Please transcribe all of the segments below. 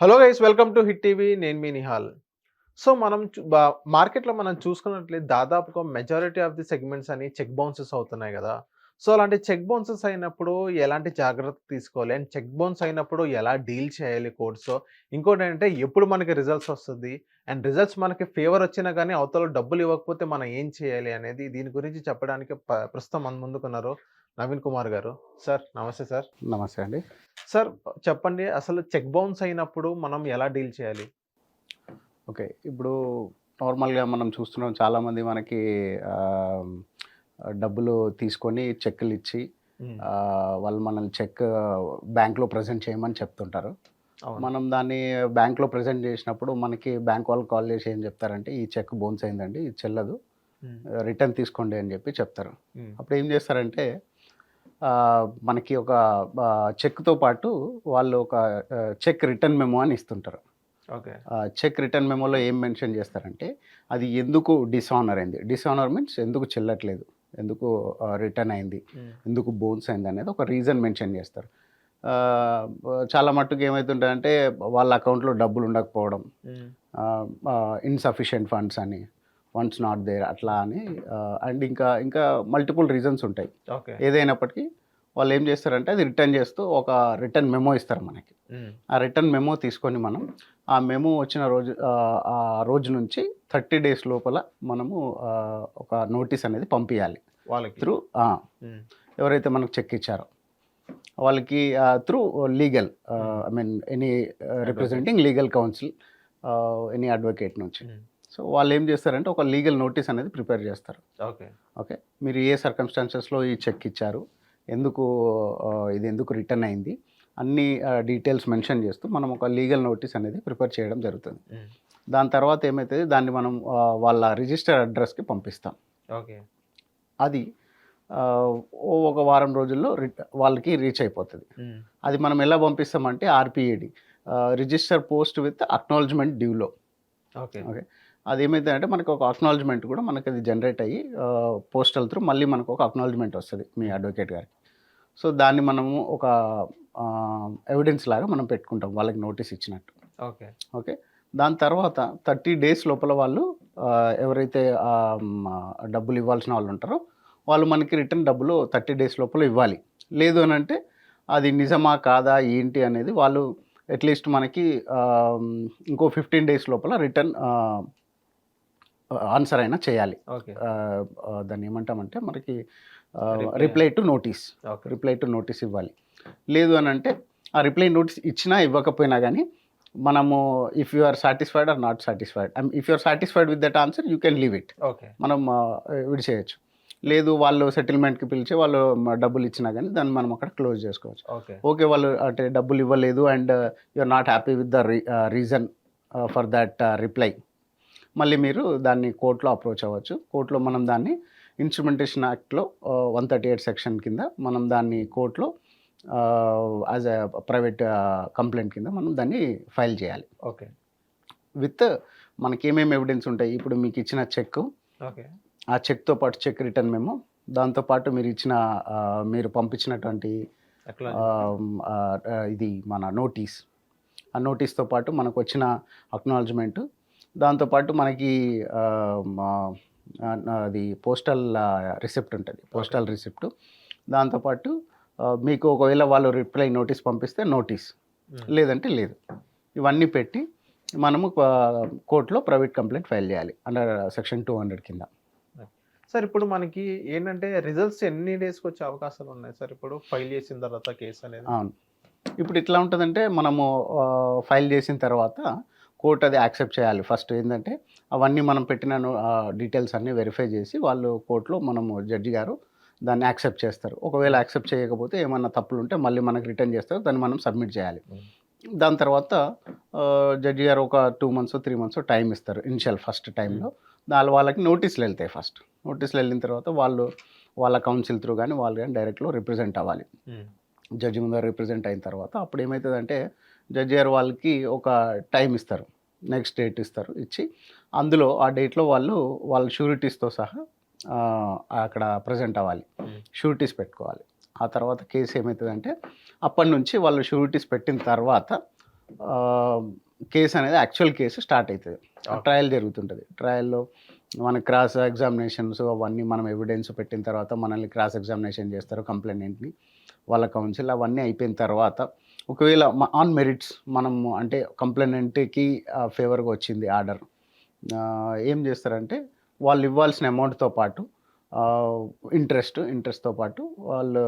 Hello guys welcome to hit TV. నేను మీ Nihal. So మనం బా- మార్కెట్లో మనం చూసుకున్నట్లయితే దాదాపుగా మెజారిటీ ఆఫ్ ది సెగ్మెంట్స్ అని చెక్ బౌన్సెస్ అవుతున్నాయి కదా. సో అలాంటి చెక్ బౌన్సెస్ అయినప్పుడు ఎలాంటి జాగ్రత్త తీసుకోవాలి? అండ్ చెక్ బౌన్స్ అయినప్పుడు ఎలా డీల్ చేయాలి కోర్ట్స్ ఇంకోటి ఏంటంటే ఎప్పుడు మనకి రిజల్ట్స్ వస్తుంది? అండ్ రిజల్ట్స్ మనకి ఫేవర్ వచ్చినా కానీ అవతల డబ్బులు ఇవ్వకపోతే మనం ఏం చేయాలి అనేది దీని గురించి చెప్పడానికి ప్రస్తుతం మన ముందుకున్నారు. నవీన్ కుమార్ గారు. సార్ నమస్తే సార్. నమస్తే అండి. సార్ చెప్పండి అసలు చెక్ బౌన్స్ అయినప్పుడు మనం ఎలా డీల్ చేయాలి? ఓకే ఇప్పుడు నార్మల్గా మనం చూస్తున్నాం చాలామంది మనకి డబ్బులు తీసుకొని చెక్కులు ఇచ్చి వాళ్ళు మనల్ని చెక్ బ్యాంక్లో ప్రజెంట్ చేయమని చెప్తుంటారు. మనం దాన్ని బ్యాంక్లో ప్రజెంట్ చేసినప్పుడు మనకి బ్యాంక్ వాళ్ళు కాల్ చేసి ఏం చెప్తారంటే ఈ చెక్ బోన్స్ అయిందండి ఇది చెల్లదు రిటర్న్ తీసుకోండి అని చెప్పి చెప్తారు. అప్పుడు ఏం చేస్తారంటే మనకి ఒక చెక్తో పాటు వాళ్ళు ఒక చెక్ రిటర్న్ మెమో అని ఇస్తుంటారు. ఓకే. చెక్ రిటర్న్ మెమోలో ఏం మెన్షన్ చేస్తారంటే అది ఎందుకు డిసానర్ అయింది? డిసానర్ మీన్స్ ఎందుకు చెల్లట్లేదు? ఎందుకు రిటర్న్ అయింది? ఎందుకు బోన్స్ అయింది అనేది ఒక రీజన్ మెన్షన్ చేస్తారు. చాలా మట్టుకు ఏమవుతుంటాయంటే వాళ్ళ అకౌంట్లో డబ్బులు ఉండకపోవడం ఇన్సఫిషియెంట్ ఫండ్స్ అని ఫండ్స్ నాట్ దేర్ అట్లా అని అండ్ ఇంకా ఇంకా మల్టిపుల్ రీజన్స్ ఉంటాయి. ఏదైనప్పటికీ వాళ్ళు ఏం చేస్తారంటే అది రిటర్న్ చేస్తూ ఒక రిటర్న్ మెమో ఇస్తారు మనకి. ఆ రిటర్న్ మెమో తీసుకొని మనం ఆ మెమో వచ్చిన రోజు ఆ, రోజు నుంచి థర్టీ డేస్ లోపల మనము ఒక నోటీస్ అనేది పంపించాలి వాళ్ళకి. త్రూ ఎవరైతే మనకు చెక్ ఇచ్చారో. వాళ్ళకి through legal I mean any representing legal council any advocate నుంచి. సో వాళ్ళు ఏం చేస్తారంటే ఒక లీగల్ నోటీస్ అనేది ప్రిపేర్ చేస్తారు. ఓకే. ఓకే? మీరు ఏ సర్కమ్స్టాన్సెస్లో ఈ చెక్ ఇచ్చారు? ఎందుకు ఇది ఎందుకు రిటర్న్ అయింది? అన్ని డీటెయిల్స్ మెన్షన్ చేస్తూ మనం ఒక లీగల్ నోటీస్ అనేది ప్రిపేర్ చేయడం జరుగుతుంది. దాని తర్వాత ఏమవుతుంది దాన్ని మనం వాళ్ళ రిజిస్టర్ అడ్రస్కి పంపిస్తాం. ఓకే. అది ఒక వారం రోజుల్లో వాళ్ళకి రీచ్ అయిపోతుంది. అది మనం ఎలా పంపిస్తామంటే RPAD register post with acknowledgement డ్యూలో. Okay. Okay? అది ఏమైందంటే మనకు ఒక అక్నాలజ్మెంట్ కూడా మనకి అది జనరేట్ అయ్యి పోస్టల్ త్రూ మళ్ళీ మనకు ఒక అక్నాలజ్మెంట్ వస్తుంది మీ అడ్వకేట్ గారికి. సో దాన్ని మనము ఒక ఎవిడెన్స్ లాగా మనం పెట్టుకుంటాం వాళ్ళకి నోటీస్ ఇచ్చినట్టు. ఓకే. ఓకే? దాని తర్వాత థర్టీ డేస్ లోపల వాళ్ళు ఎవరైతే డబ్బులు ఇవ్వాల్సిన వాళ్ళు ఉంటారో వాళ్ళు మనకి రిటర్న్ డబ్బులు థర్టీ డేస్ లోపల ఇవ్వాలి. లేదు అని అంటే అది నిజమా కాదా ఏంటి అనేది వాళ్ళు అట్లీస్ట్ మనకి ఇంకో ఫిఫ్టీన్ డేస్ లోపల రిటర్న్ ఆన్సర్ అయినా చేయాలి. దాన్ని ఏమంటామంటే మనకి. Reply to notice okay. Reply to notice ఇవ్వాలి. లేదు అని అంటే ఆ రిప్లై నోటీస్ ఇచ్చినా ఇవ్వకపోయినా కానీ మనము if you are satisfied or not satisfied if you are satisfied with that answer you can leave it okay. మనం విడిచేయచ్చు. లేదు వాళ్ళు సెటిల్మెంట్కి పిలిచి వాళ్ళు డబ్బులు ఇచ్చినా కానీ దాన్ని మనం అక్కడ క్లోజ్ చేసుకోవచ్చు. ఓకే. ఓకే వాళ్ళు అంటే డబ్బులు ఇవ్వలేదు and you are not happy with the reason for that reply మళ్ళీ మీరు దాన్ని కోర్టులో అప్రోచ్ అవ్వచ్చు. కోర్టులో మనం దాన్ని ఇన్స్ట్రుమెంటేషన్ యాక్ట్లో వన్ థర్టీ ఎయిట్ సెక్షన్ కింద మనం దాన్ని కోర్టులో యాజ్ ఎ ప్రైవేట్ కంప్లైంట్ కింద మనం దాన్ని ఫైల్ చేయాలి. ఓకే. విత్ మనకి ఏమేమి ఎవిడెన్స్ ఉంటాయి? ఇప్పుడు మీకు ఇచ్చిన చెక్ ఓకే. ఆ చెక్తో పాటు చెక్ రిటర్న్ మేము. దాంతోపాటు మీరు ఇచ్చిన మీరు పంపించినటువంటి ఇది మన నోటీస్. ఆ నోటీస్తో పాటు మనకు వచ్చిన అక్నాలజ్మెంట్ దాంతోపాటు మనకి అది పోస్టల్ రిసిప్ట్ ఉంటుంది. Postal receipt. దాంతోపాటు మీకు ఒకవేళ వాళ్ళు రిప్లై నోటీస్ పంపిస్తే నోటీస్. లేదంటే లేదు. ఇవన్నీ పెట్టి మనము కోర్టులో ప్రైవేట్ కంప్లైంట్ ఫైల్ చేయాలి. అండర్ సెక్షన్ టూ హండ్రెడ్ కింద. సార్ ఇప్పుడు మనకి ఏంటంటే రిజల్ట్స్ ఎన్ని డేస్కి వచ్చే అవకాశాలు ఉన్నాయి సార్? ఇప్పుడు ఫైల్ చేసిన తర్వాత కేసు అనేది. అవును. ఇప్పుడు ఇట్లా ఉంటుందంటే మనము ఫైల్ చేసిన తర్వాత కోర్టు అది యాక్సెప్ట్ చేయాలి. ఫస్ట్ ఏంటంటే అవన్నీ మనం పెట్టిన డీటెయిల్స్ అన్నీ వెరిఫై చేసి వాళ్ళు కోర్టులో మనము జడ్జి గారు దాన్ని యాక్సెప్ట్ చేస్తారు. ఒకవేళ యాక్సెప్ట్ చేయకపోతే ఏమన్నా తప్పులు ఉంటే మళ్ళీ మనకి రిటర్న్ చేస్తారు. దాన్ని మనం సబ్మిట్ చేయాలి. ఉమ్, దాని తర్వాత జడ్జి గారు ఒక two months three months time ఇస్తారు ఇనిషియల్ ఫస్ట్ టైంలో. దాని వాళ్ళకి నోటీసులు వెళ్తాయి ఫస్ట్. నోటీసులు వెళ్ళిన తర్వాత వాళ్ళు వాళ్ళ కౌన్సిల్ త్రూ కానీ వాళ్ళు కానీ డైరెక్ట్లో రిప్రజెంట్ అవ్వాలి. ఉమ్, జడ్జి ముందర రిప్రజెంట్ అయిన తర్వాత అప్పుడు ఏమవుతుందంటే జడ్జి గారు వాళ్ళకి ఒక టైం ఇస్తారు. నెక్స్ట్ డేట్ ఇస్తారు ఇచ్చి అందులో ఆ డేట్లో వాళ్ళు వాళ్ళ షూరిటీస్తో సహా అక్కడ ప్రజెంట్ అవ్వాలి. షూరిటీస్ పెట్టుకోవాలి. ఆ తర్వాత కేసు ఏమవుతుందంటే అప్పటి నుంచి వాళ్ళు షూరిటీస్ పెట్టిన తర్వాత కేసు అనేది యాక్చువల్ కేసు స్టార్ట్ అవుతుంది. ట్రయల్ జరుగుతుంటుంది. ట్రయల్లో మన క్రాస్ ఎగ్జామినేషన్స్ అవన్నీ మనం ఎవిడెన్స్ పెట్టిన తర్వాత మనల్ని క్రాస్ ఎగ్జామినేషన్ చేస్తారు కంప్లైంట్ని. వాళ్ళ కౌన్సిల్ అవన్నీ అయిపోయిన తర్వాత ఒకవేళ ఆన్ మెరిట్స్ మనం అంటే కంప్లైంట్కి ఫేవర్గా వచ్చింది ఆర్డర్. ఏం చేస్తారంటే వాళ్ళు ఇవ్వాల్సిన అమౌంట్తో పాటు ఇంట్రెస్ట్ ఇంట్రెస్ట్తో పాటు వాళ్ళు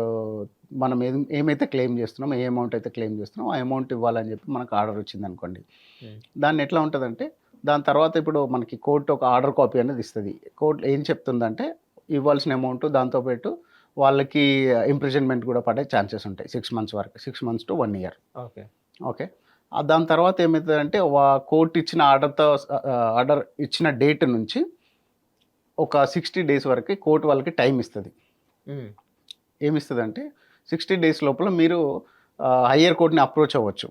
మనం ఏది ఏమైతే క్లెయిమ్ చేస్తున్నామో ఏ అమౌంట్ అయితే క్లెయిమ్ చేస్తున్నామో ఆ అమౌంట్ ఇవ్వాలని చెప్పి మనకు ఆర్డర్ వచ్చింది అనుకోండి. Hmm. దాన్ని ఎట్లా ఉంటుందంటే దాని తర్వాత ఇప్పుడు మనకి కోర్టు ఒక ఆర్డర్ కాపీ అనేది ఇస్తుంది. కోర్టు ఏం చెప్తుందంటే ఇవ్వాల్సిన అమౌంట్ దాంతోపాటు వాళ్ళకి ఇంప్రిజన్మెంట్ కూడా పడే ఛాన్సెస్ ఉంటాయి. సిక్స్ మంత్స్ వరకు six months to one year okay. Okay దాని తర్వాత ఏమవుతుందంటే కోర్టు ఇచ్చిన ఆర్డర్తో ఆర్డర్ ఇచ్చిన డేట్ నుంచి ఒక సిక్స్టీ డేస్ వరకు కోర్టు వాళ్ళకి టైం ఇస్తుంది. ఏమి ఇస్తుందంటే సిక్స్టీ డేస్ లోపల మీరు హయ్యర్ కోర్ట్ని అప్రోచ్ అవ్వచ్చు.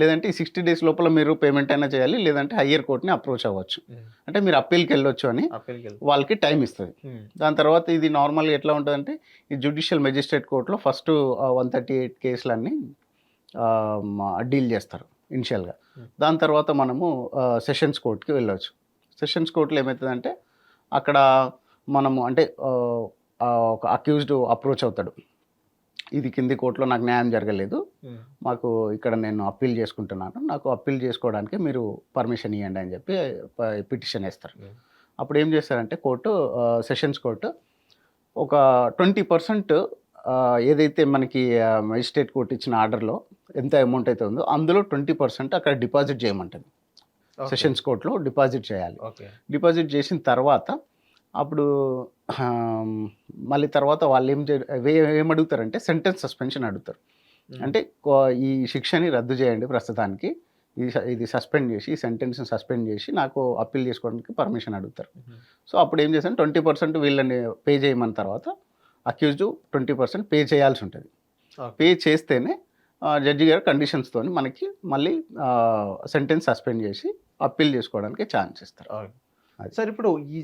లేదంటే ఈ సిక్స్టీ డేస్ లోపల మీరు పేమెంట్ అయినా చేయాలి లేదంటే హయ్యర్ కోర్ట్ని అప్రోచ్ అవ్వచ్చు. అంటే మీరు అప్పీల్కి వెళ్ళొచ్చు అని వాళ్ళకి టైం ఇస్తుంది. దాని తర్వాత ఇది నార్మల్గా ఎట్లా ఉంటుందంటే ఈ జ్యుడిషియల్ మెజిస్ట్రేట్ కోర్టులో ఫస్ట్ వన్ థర్టీ ఎయిట్ కేసులన్నీ డీల్ చేస్తారు ఇనిషియల్గా. దాని తర్వాత మనము సెషన్స్ కోర్ట్కి వెళ్ళొచ్చు. సెషన్స్ కోర్టులో ఏమవుతుందంటే అక్కడ మనము అంటే ఒక అక్యూజ్డ్ అప్రోచ్ అవుతాడు. ఇది కింది కోర్టులో నాకు న్యాయం జరగలేదు. మాకు ఇక్కడ నేను అప్పీల్ చేసుకుంటున్నాను. నాకు అప్పీల్ చేసుకోవడానికి మీరు పర్మిషన్ ఇవ్వండి అని చెప్పి పిటిషన్ వేస్తారు. అప్పుడు ఏం చేస్తారంటే కోర్టు సెషన్స్ కోర్టు ఒక ట్వంటీ పర్సెంట్ ఏదైతే మనకి మెజిస్ట్రేట్ కోర్టు ఇచ్చిన ఆర్డర్లో ఎంత అమౌంట్ అయితే ఉందో అందులో ట్వంటీ పర్సెంట్ అక్కడ డిపాజిట్ చేయమంటుంది. సెషన్స్ కోర్టులో డిపాజిట్ చేయాలి. డిపాజిట్ చేసిన తర్వాత అప్పుడు మళ్ళీ తర్వాత వాళ్ళు ఏం ఏం అడుగుతారంటే సెంటెన్స్ సస్పెన్షన్ అడుగుతారు. అంటే ఈ శిక్షని రద్దు చేయండి ప్రస్తుతానికి. ఇది ఇది సస్పెండ్ చేసి ఈ సెంటెన్స్ని సస్పెండ్ చేసి నాకు అప్పీల్ చేసుకోవడానికి పర్మిషన్ అడుగుతారు. సో అప్పుడు ఏం చేశాను ట్వంటీ పర్సెంట్ వీళ్ళని పే చేయమన్న తర్వాత అక్యూజ్డ్ ట్వంటీ పర్సెంట్ పే చేయాల్సి ఉంటుంది. పే చేస్తేనే జడ్జి గారు కండిషన్స్తో మనకి మళ్ళీ సెంటెన్స్ సస్పెండ్ చేసి అప్పీల్ చేసుకోవడానికి ఛాన్స్ ఇస్తారు. సార్ ఇప్పుడు ఈ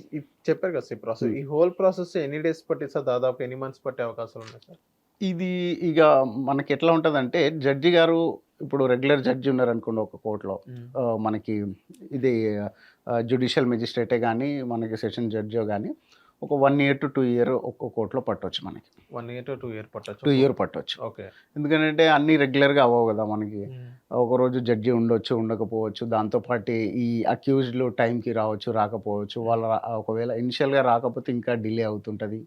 చెప్పారు కదా సార్ ప్రాసెస్. ఈ హోల్ ప్రాసెస్ ఎన్ని డేస్ పట్టి సార్? దాదాపు ఎన్ని మంత్స్ పట్టే అవకాశాలు ఉన్నాయి సార్? ఇది ఇక మనకి ఎట్లా ఉంటుందంటే జడ్జి గారు ఇప్పుడు రెగ్యులర్ జడ్జి ఉన్నారు అనుకోండి ఒక కోర్టులో. మనకి ఇది జ్యుడిషియల్ మెజిస్ట్రేటే కానీ మనకి సెషన్ జడ్జో కానీ ఒక one year to two year ఒక్కో కోర్టులో పట్టవచ్చు మనకి. One year to two year పట్టచ్చు. టూ ఇయర్ పట్టవచ్చు ఓకే. ఎందుకంటే అన్నీ రెగ్యులర్గా అవ్వవు కదా మనకి. ఒకరోజు జడ్జి ఉండొచ్చు ఉండకపోవచ్చు. దాంతోపాటు ఈ అక్యూజ్డ్లు టైంకి రావచ్చు రాకపోవచ్చు. వాళ్ళ రా- ఒకవేళ ఇనిషియల్గా రాకపోతే ఇంకా డిలే అవుతుంటుంది.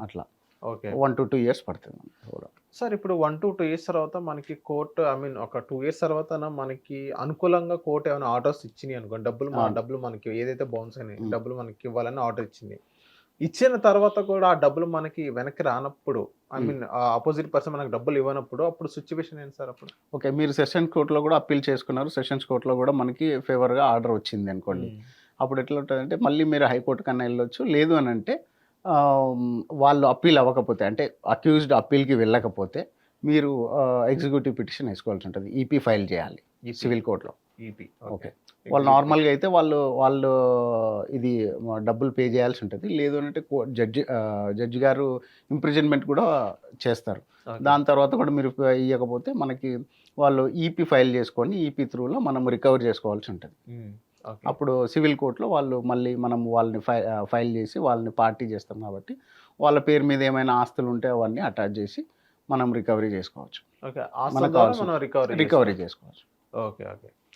అట్లా. Okay. One to two years పడుతుంది సార్ ఇప్పుడు వన్ టు టూ ఇయర్స్ తర్వాత మనకి కోర్టు ఐ మీన్ ఒక టూ ఇయర్స్ తర్వాత మనకి అనుకూలంగా కోర్టు ఏమైనా ఆర్డర్స్ ఇచ్చినాయి అనుకోండి. డబ్బులు మా ఆ. డబ్బులు మనకి ఏదైతే బౌన్స్ అయినాయి. డబ్బులు మనకి ఇవ్వాలని ఆర్డర్ ఇచ్చింది. ఇచ్చిన తర్వాత కూడా ఆ డబ్బులు మనకి వెనక్కి రానప్పుడు ఐ. మీన్ ఆపోజిట్ పర్సన్ మనకి డబ్బులు ఇవ్వనప్పుడు అప్పుడు సిచ్యువేషన్ ఏంటి సార్ అప్పుడు? ఓకే మీరు సెషన్స్ కోర్టులో కూడా అప్పీల్ చేసుకున్నారు. సెషన్స్ కోర్టులో కూడా మనకి ఫేవర్గా ఆర్డర్ వచ్చింది అనుకోండి. అప్పుడు ఎట్లా ఉంటుందంటే మళ్ళీ మీరు హైకోర్టు కన్నా వెళ్ళొచ్చు. లేదు అని అంటే వాళ్ళు అప్పీల్ అవ్వకపోతే అంటే అక్యూజ్డ్ అప్పీల్కి వెళ్ళకపోతే మీరు ఎగ్జిక్యూటివ్ పిటిషన్ వేసుకోవాల్సి ఉంటుంది. ఈపీ ఫైల్ చేయాలి సివిల్ కోర్టులో ఈపీ ఓకే వాళ్ళు నార్మల్గా అయితే వాళ్ళు వాళ్ళు ఇది డబ్బులు పే చేయాల్సి ఉంటుంది. లేదు అంటే జడ్జి జడ్జి గారు ఇంప్రిజన్మెంట్ కూడా చేస్తారు. దాని తర్వాత కూడా మీరు ఇవ్వకపోతే మనకి వాళ్ళు ఈపీ ఫైల్ చేసుకొని ఈపీ త్రూలో మనం రికవర్ చేసుకోవాల్సి ఉంటుంది. అప్పుడు సివిల్ కోర్టులో వాళ్ళు మళ్ళీ మనం వాళ్ళని ఫై ఫైల్ చేసి వాళ్ళని పార్టీ చేస్తాం కాబట్టి వాళ్ళ పేరు మీద ఏమైనా ఆస్తులు ఉంటే అవన్నీ అటాచ్ చేసి మనం రికవరీ చేసుకోవచ్చు. రికవరీ చేసుకోవచ్చు. Okay okay.